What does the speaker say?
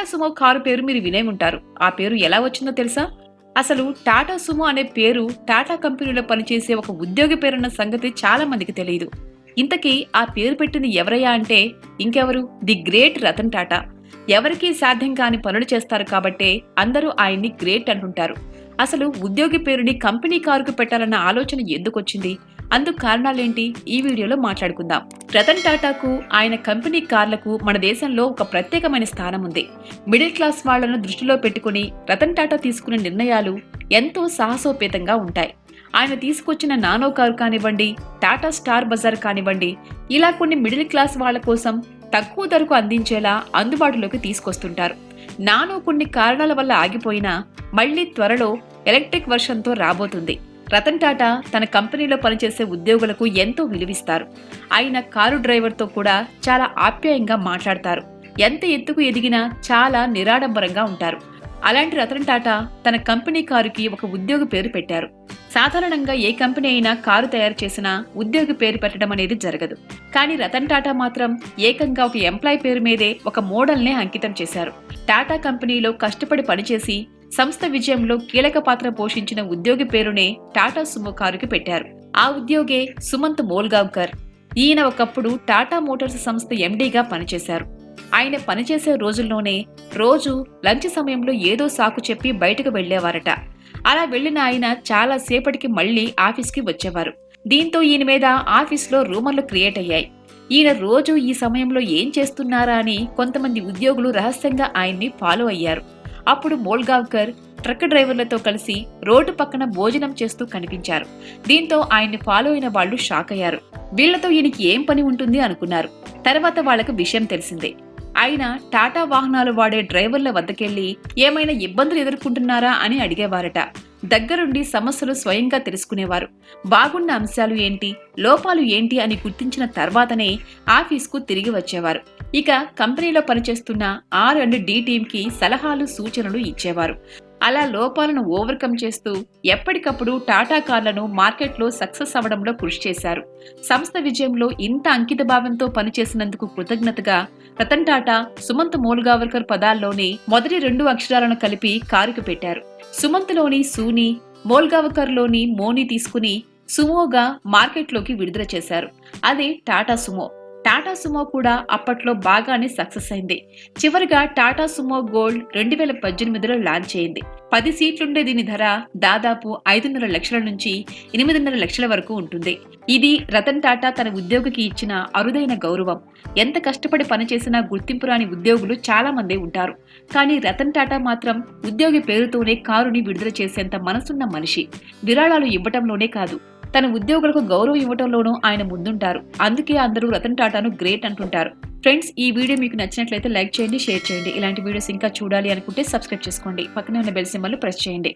Tata Sumo car పేరు మీరు వినే ఉంటారు. ఆ పేరు ఎలా వచ్చిందో తెలుసా? అసలు టాటా సుమో అనే పేరు టాటా కంపెనీలో పనిచేసే ఒక ఉద్యోగి పేరున్న సంగతి చాలా మందికి తెలియదు ఇంతకీ ఆ పేరు పెట్టింది ఎవరయ్యా అంటే ఇంకెవరు? The great Ratan Tata. ఎవరికీ సాధ్యం కాని పనులు చేస్తారు కాబట్టే అందరూ ఆయన్ని గ్రేట్ అంటుంటారు. అసలు ఉద్యోగి పేరుని కంపెనీ కారుకు పెట్టాలన్న ఆలోచన ఎందుకొచ్చింది అందుకు కారణాలేంటి? ఈ వీడియోలో మాట్లాడుకుందాం. రతన్ టాటాకు ఆయన కంపెనీ కార్లకు మన దేశంలో ఒక ప్రత్యేకమైన స్థానం ఉంది మిడిల్ క్లాస్ వాళ్ళను దృష్టిలో పెట్టుకుని రతన్ టాటా తీసుకునే నిర్ణయాలు ఎంతో సాహసోపేతంగా ఉంటాయి. ఆయన తీసుకొచ్చిన నానో కారు కానివ్వండి టాటా స్టార్ బజార్ కానివ్వండి ఇలా కొన్ని మిడిల్ క్లాస్ వాళ్ళ కోసం తక్కువ ధరకు అందించేలా అందుబాటులోకి తీసుకొస్తుంటారు. నానో కొన్ని కారణాల వల్ల ఆగిపోయినా మళ్ళీ త్వరలో ఎలక్ట్రిక్ వర్షన్తో రాబోతుంది. రతన్ టాటా తన కంపెనీలో పనిచేసే ఉద్యోగులకు ఎంతో విలువిస్తారు. ఆయన కారు డ్రైవర్తో కూడా చాలా ఆప్యాయంగా మాట్లాడతారు. ఎంత ఎత్తుకు ఎదిగినా చాలా నిరాడంబరంగా ఉంటారు. అలాంటి రతన్ టాటా తన కంపెనీ కారుకి ఒక ఉద్యోగి పేరు పెట్టారు. సాధారణంగా ఏ కంపెనీ అయినా కారు తయారు చేసినా ఉద్యోగి పేరు పెట్టడం అనేది జరగదు. కానీ రతన్ టాటా మాత్రం ఏకంగా ఒక ఎంప్లాయ్ పేరు మీదే ఒక మోడల్నే అంకితం చేశారు. టాటా కంపెనీలో కష్టపడి పనిచేసి సంస్థ విజయంలో కీలక పాత్ర పోషించిన ఉద్యోగి పేరునే టాటా సుమో కారుకి పెట్టారు. ఆ ఉద్యోగే సుమంత్ మోల్గావ్కర్. ఈయన ఒకప్పుడు టాటా మోటార్స్ సంస్థ ఎండీగా పనిచేశారు. ఆయన పనిచేసే రోజుల్లోనే రోజు లంచ్ సమయంలో ఏదో సాకు చెప్పి బయటకు వెళ్ళేవారట అలా వెళ్ళిన ఆయన చాలా సేపటికి మళ్ళీ ఆఫీస్కి వచ్చేవారు. దీంతో ఈయన మీద ఆఫీస్లో రూమర్లు క్రియేట్ అయ్యాయి. ఈయన రోజు ఈ సమయంలో ఏం చేస్తున్నారా అని కొంతమంది ఉద్యోగులు రహస్యంగా ఆయన్ని ఫాలో అయ్యారు. అప్పుడు మోల్గావ్కర్ ట్రక్ డ్రైవర్లతో కలిసి రోడ్డు పక్కన భోజనం చేస్తూ కనిపించారు. దీంతో ఆయన్ని ఫాలో అయిన వాళ్ళు షాక్ అయ్యారు. వీళ్ళతో ఈయనకి ఏం పని ఉంటుంది అనుకున్నారు. తర్వాత వాళ్ళకు విషయం తెలిసిందే. ఆయన టాటా వాహనాలు వాడే డ్రైవర్ల వద్దకెళ్ళి ఏమైనా ఇబ్బందులు ఎదుర్కొంటున్నారా అని అడిగేవారట. దగ్గరుండి సమస్యలు స్వయంగా తెలుసుకునేవారు. బాగున్న అంశాలు ఏంటి? లోపాలు ఏంటి అని గుర్తించిన తర్వాతనే ఆఫీస్కు తిరిగి వచ్చేవారు. ఇక కంపెనీలో పనిచేస్తున్న ఆర్ అండ్ డి టీంకి సలహాలు సూచనలు ఇచ్చేవారు. అలా లోపాలను ఓవర్కమ్ చేస్తూ ఎప్పటికప్పుడు టాటా కార్లను మార్కెట్లో సక్సెస్ అవ్వడంలో కృషి చేశారు. సంస్థ విజయంలో ఇంత అంకిత భావంతో పనిచేసినందుకు కృతజ్ఞతగా రతన్ టాటా సుమంత్ మోల్గావర్కర్ పదాల్లోని మొదటి రెండు అక్షరాలను కలిపి కారుకు పెట్టారు. సుమంత్లోని సూని మోల్గావకర్లోని మోని తీసుకుని సుమోగా మార్కెట్లోకి విడుదల చేశారు. అదే టాటా సుమో. టాటా సుమో కూడా అప్పట్లో బాగానే సక్సెస్ అయింది. చివరిగా టాటా సుమో గోల్డ్ రెండు వేల పద్దెనిమిదిలో లాంచ్ అయింది. పది సీట్లుండే దీని ధర దాదాపు ఐదున్నర లక్షల నుంచి ఎనిమిదిన్నర లక్షల వరకు ఉంటుంది. ఇది రతన్ టాటా తన ఉద్యోగికి ఇచ్చిన అరుదైన గౌరవం. ఎంత కష్టపడి పనిచేసినా గుర్తింపు రాని ఉద్యోగులు చాలా మంది ఉంటారు. కానీ రతన్ టాటా మాత్రం ఉద్యోగి పేరుతోనే కారుని విడుదల చేసేంత మనసున్న మనిషి. విరాళాలు ఇవ్వటంలోనే కాదు. తన ఉద్యోగులకు గౌరవం ఇవ్వడంలోనూ ఆయన ముందుంటారు. అందుకే అందరూ రతన్ టాటాను గ్రేట్ అంటుంటారు. ఫ్రెండ్స్ ఈ వీడియో మీకు నచ్చినట్లయితే లైక్ చేయండి షేర్ చేయండి. ఇలాంటి వీడియోస్ ఇంకా చూడాలి అనుకుంటే సబ్స్క్రైబ్ చేసుకోండి. పక్కనే ఉన్న బెల్ సింబల్ ప్రెస్ చేయండి.